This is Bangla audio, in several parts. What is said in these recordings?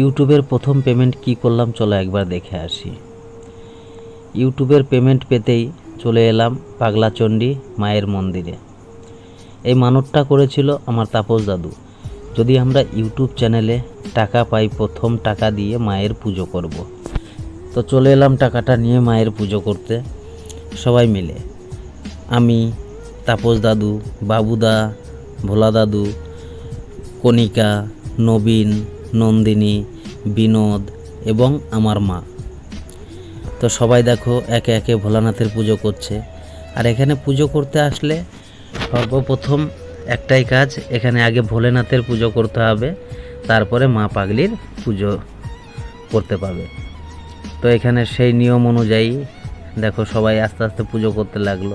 ইউটিউবের প্রথম পেমেন্ট কি করলাম চলো একবার দেখে আসি। ইউটিউবের পেমেন্ট পেতেই চলে এলাম পাগলাচণ্ডী মায়ের মন্দিরে। এই মানতটা করেছিল আমার তাপস দাদু। যদি আমরা ইউটিউব চ্যানেলে টাকা পাই, প্রথম টাকা দিয়ে মায়ের পুজো করব। তো চলে এলাম টাকাটা নিয়ে মায়ের পুজো করতে। সবাই মিলে। আমি, তাপস দাদু, বাবুদা ভোলা দাদু কণিকা, নবীন নন্দিনী, বিনোদ এবং আমার মা। তো সবাই দেখো, একে একে ভোলানাথের পুজো করছে। আর এখানে পুজো করতে আসলে সর্বপ্রথম একটাই কাজ, এখানে আগে ভোলেনাথের পুজো করতে হবে। তারপরে মা পাগলির পুজো করতে পাবে। তো এখানে সেই নিয়ম অনুযায়ী দেখো সবাই আস্তে আস্তে পুজো করতে লাগল।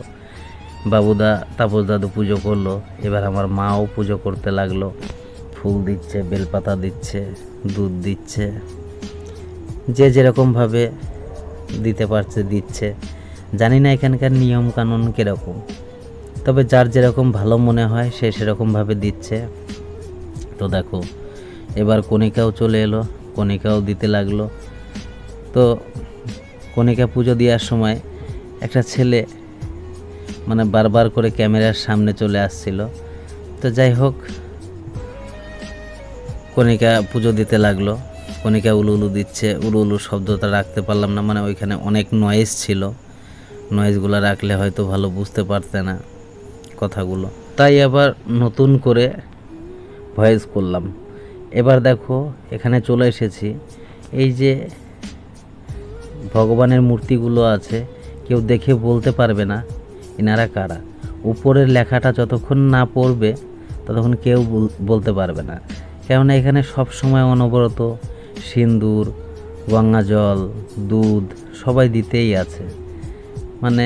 বাবুদা তাপস দাদু পুজো করল। এবার আমার মাও পুজো করতে লাগল। ফুল দিচ্ছে, বেলপাতা দিচ্ছে, দুধ দিচ্ছে, যে যেরকমভাবে দিতে পারছে, দিচ্ছে। জানি না এখানকার নিয়ম কানুন কীরকম, তবে যার যেরকম ভালো মনে হয়, সে সেরকমভাবে দিচ্ছে। তো দেখো, এবার কণিকাও চলে এলো, কণিকাও দিতে লাগল। তো কণিকা পুজো দেওয়ার সময় একটা ছেলে মানে বারবার করে ক্যামেরার সামনে চলে আসছিল। তো যাই হোক কণিকা পুজো দিতে লাগল। কণিকা উলু উলু দিচ্ছে, উলু উলু শব্দটা রাখতে পারলাম না মানে ওইখানে অনেক নয়েজ ছিল। নয়েজগুলো রাখলে হয়তো ভালো বুঝতে পারতে না কথাগুলো। তাই আবার নতুন করে ভয়েস করলাম। এবার দেখো, এখানে চলে এসেছি। এই যে ভগবানের মূর্তিগুলো আছে, কেউ দেখে বলতে পারবে না এনারা কারা। উপরের লেখাটা যতক্ষণ না পড়বে, ততক্ষণ কেউ বল- বলতে পারবে না। কেননা এখানে সব সময় অনবরত সিন্দুর গঙ্গা জল, দুধ সবাই দিতেই আছে। মানে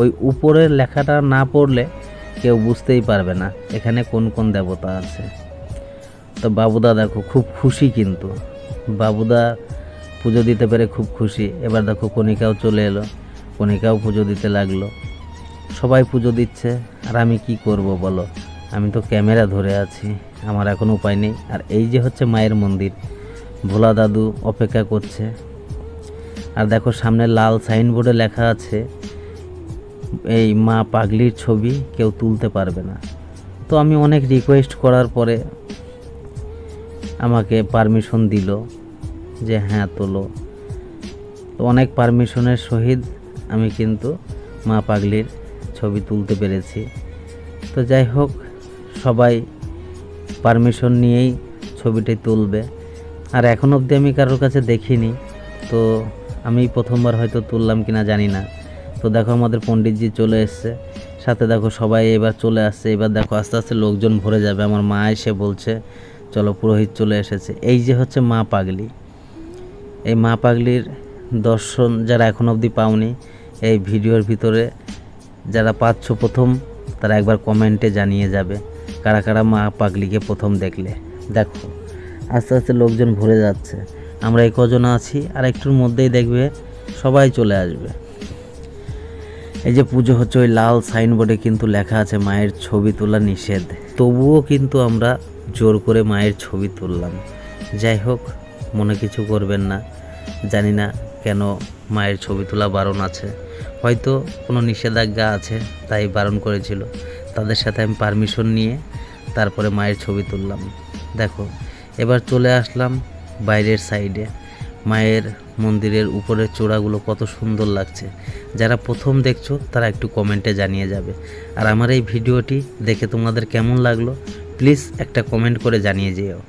ওই উপরের লেখাটা না পড়লে কেউ বুঝতেই পারবে না এখানে কোন কোন দেবতা আছে। তো বাবুদা দেখো খুব খুশি কিন্তু। বাবুদা পুজো দিতে পেরে খুব খুশি। এবার দেখো কণিকাও চলে এলো, কণিকাও পুজো দিতে লাগল। সবাই পুজো দিচ্ছে, আর আমি কি করব বলো? আমি তো ক্যামেরা ধরে আছি, আমার এখন উপায় নেই। আর এই যে হচ্ছে মায়ের মন্দির, ভোলা দাদু অপেক্ষা করছে। আর দেখো সামনে লাল সাইনবোর্ডে লেখা আছে, এই মা পাগলির ছবি কেউ তুলতে পারবে না। তো আমি অনেক রিকোয়েস্ট করার পরে আমাকে পারমিশন দিল যে হ্যাঁ তোলো। তো অনেক পারমিশনের সহিত আমি কিন্তু মা পাগলির ছবি তুলতে পেরেছি। তো যাই হোক সবাই পারমিশন নিয়েই ছবিটি তুলবে। আর এখন অবধি আমি কারোর কাছে দেখিনি, তো আমি প্রথমবার হয়তো তুললাম কিনা জানি না। তো দেখো আমাদের পণ্ডিতজি চলে এসছে। সাথে দেখো সবাই এবার চলে আসছে। এবার দেখো আস্তে আস্তে লোকজন ভরে যাবে। আমার মা এসে বলছে, চলো পুরোহিত চলে এসেছে। এই যে হচ্ছে মা পাগলি। এই মা পাগলির দর্শন যারা এখন অবধি পাওনি, এই ভিডিওর ভিতরে যারা পাচ্ছ প্রথম, তারা একবার কমেন্টে জানিয়ে যাবে। কারা কারা মা পাগলিকে প্রথম দেখলে? দেখো, আস্তে আস্তে লোকজন ভরে যাচ্ছে। আমরা এই কজন আছি, আর একটুর মধ্যেই দেখবে সবাই চলে আসবে। এই যে পুজো হচ্ছে, ওই লাল সাইনবোর্ডে কিন্তু লেখা আছে, মায়ের ছবি তোলা নিষেধ। তবুও কিন্তু আমরা জোর করে মায়ের ছবি তুললাম। যাই হোক, মনে কিছু করবেন না। জানি না কেন মায়ের ছবি তোলা বারণ আছে। হয়তো কোনো নিষেধাজ্ঞা আছে, তাই বারণ করেছিল। তাদের সাথে আমি পারমিশন নিয়ে তারপরে মায়ের ছবি তুললাম। দেখো, এবার চলে আসলাম বাইরের সাইডে মায়ের মন্দিরের উপরের চূড়াগুলো কত সুন্দর লাগছে। যারা প্রথম দেখছ, তারা একটু কমেন্টে জানিয়ে যাবে। আর আমার এই ভিডিওটি দেখে তোমাদের কেমন লাগল প্লিজ একটা কমেন্ট করে জানিয়ে যেও।